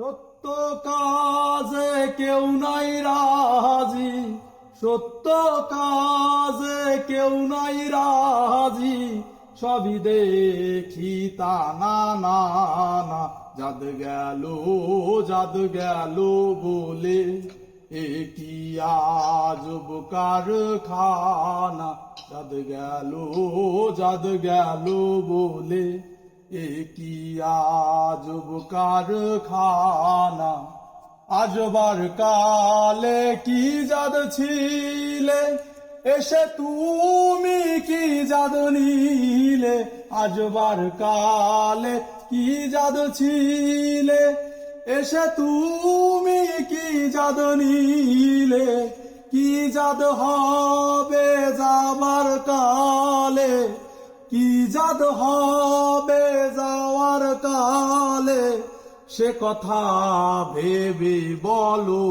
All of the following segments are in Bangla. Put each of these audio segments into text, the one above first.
সত্য কাজে কেউ নাই রাজি। সত্য কাজে কেউ নাই রাজি। সবই দেখি তা না না না। যাদ গেল যাদ গেল বলে। এ কি আজব কারখানা? যাদ গেল যাদ গেল বলে। এ কি আজব কারখানা? আজবার কালে কি জাদ ছিলে? এসে তুমি কি জাদ নিলে? আজবার কালে কি জাদ ছিলে? এসে তুমি কি জাদ নিলে? কি জাদ হবে যাবার কালে? কি জাদ হবে কালে সে কথা ভেবে বলো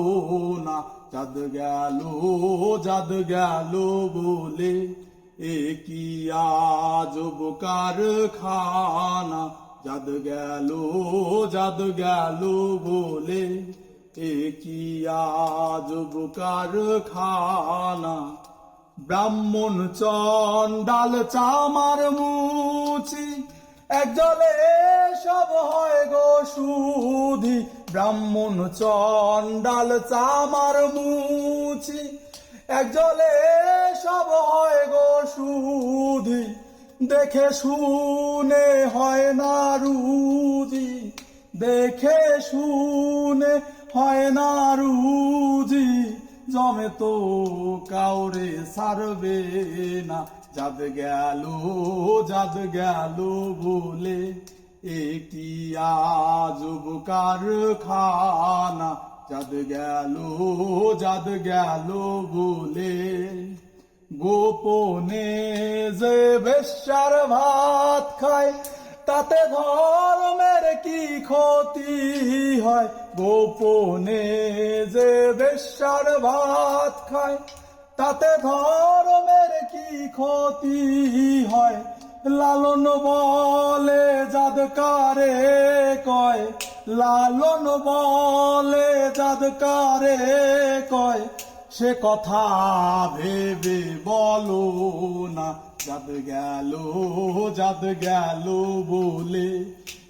না। জাদ গেল জাদ গেল বলে। এ কি আজব কারখানা। জাদ গেল জাদ গেল বলে। এ কি আজব কারখানা। ব্রাহ্মণ চন্ডাল চামার মুচি একজলে সব হয় গো সুধি, ব্রাহ্মণ চন্ডাল চামার মুচি। একজলে সব হয় গো সুধি, দেখে শুনে হয় না রুজি দেখে শুনে হয় না রুজি জমে তো কাউরে সারবে না। যাদ গেল যাদ গেল বলে এ কি আজব কারখানা। যাদ গেল যাদ গেল বলে, গোপনে যে বেশ্যার ভাত খায় তাতে ধর্মের কি ক্ষতি হয়? গোপনে যে বেশ্যার ভাত খায়, তাতে ধর্মের কি ক্ষতি হয়? লালন বলে যাদকারে কয়, লালন বলে যাদকারে কয় সে কথা ভেবে বলো না, যাদ গেল যাদ গেল বলে।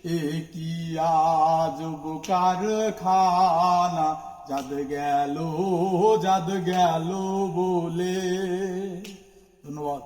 এ কি আজব কারখানা, যাদ গেল যাদ গেল বলে। ধন্যবাদ।